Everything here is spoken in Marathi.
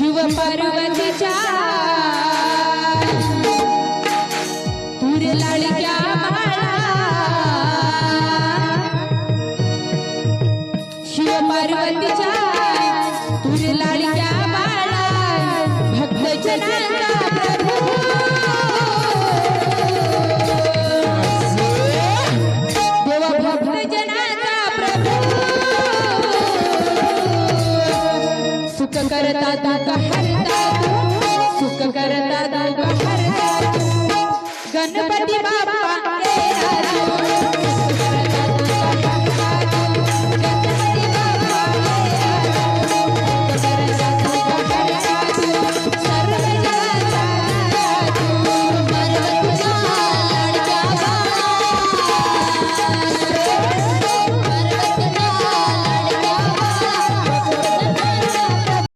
शिव पार्वतीच्या तुर लाडक्या शिव पार्वतीच्या तुर लाडक्या बाळा भक्त करता दादा हरता सुख करता दादा हरता गणपती